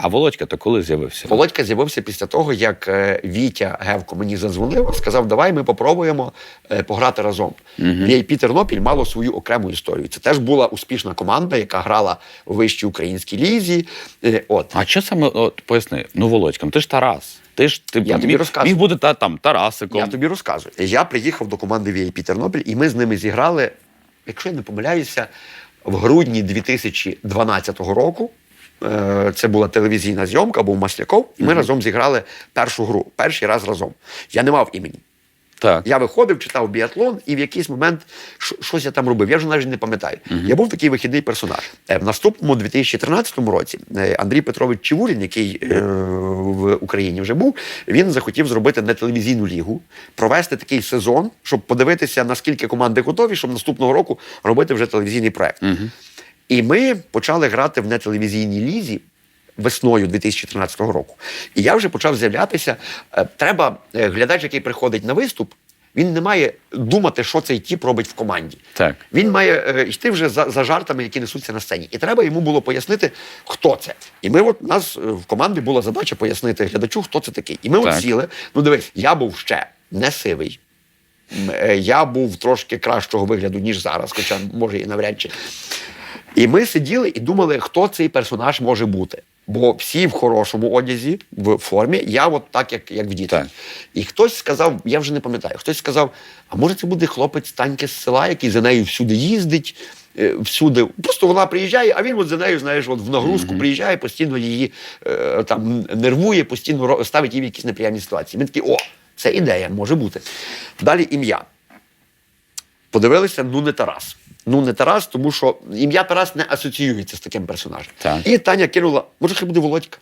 А Володька то коли з'явився? Володька з'явився після того, як е, Вітя Гевко мені задзвонив, сказав, давай ми попробуємо е, пограти разом. VIP Тернопіль мало свою окрему історію. Це теж була успішна команда, яка грала у вищій українській лізі. Е, От. А що саме от, поясни? Ну, Володька, ну ти ж Тарас. Ти ж ти Я тобі міг, розказую. міг бути та, там Тарасиком. Я тобі розказую. Я приїхав до команди VIP Тернопіль, і ми з ними зіграли, якщо я не помиляюся, в грудні 2012 року. Е, Це була телевізійна зйомка, був Масляков, і ми разом зіграли першу гру. Перший раз разом. Я не мав імені. Так. Я виходив, читав біатлон, і в якийсь момент щось я там робив. Я вже навіть не пам'ятаю. Я був такий вихідний персонаж. Е, В наступному 2013 році е, Андрій Петрович Чевурін, який е, в Україні вже був, він захотів зробити не телевізійну лігу, провести такий сезон, щоб подивитися, наскільки команди готові, щоб наступного року робити вже телевізійний проект. І ми почали грати в нетелевізійній лізі. Весною 2013 року. І я вже почав з'являтися. Е, Треба е, глядач, який приходить на виступ, він не має думати, що цей тіп робить в команді. Так. Він має е, йти вже за, за жартами, які несуться на сцені. І треба йому було пояснити, хто це. І ми, от у нас е, в команді була задача пояснити глядачу, хто це такий. І ми Так. от сіли. Ну, дивись, я був ще не сивий. Я був трошки кращого вигляду, ніж зараз, хоча може і навряд чи. І ми сиділи і думали, хто цей персонаж може бути. Бо всі в хорошому одязі, в формі, я от так, як, як в дітей. І хтось сказав, я вже не пам'ятаю, хтось сказав: а може це буде хлопець Таньки з села, який за нею всюди їздить, е, всюди. Просто вона приїжджає, а він от за нею, знаєш, от в нагрузку приїжджає, постійно її е, там нервує, постійно ставить її в якісь неприємні ситуації. Ми такі, о, це ідея, може бути. Далі ім'я. Подивилися, ну не Тарас. Ну не Тарас, тому що ім'я Тарас не асоціюється з таким персонажем. Так. І Таня кинула, може, хай буде Володька.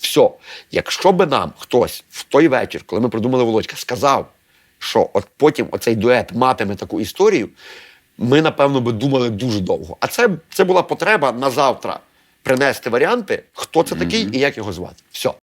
Все. Якщо би нам хтось в той вечір, коли ми придумали Володька, сказав, що от потім оцей дует матиме таку історію, ми, напевно, би думали дуже довго. А це, це була потреба на завтра принести варіанти, хто це такий і як його звати. Все.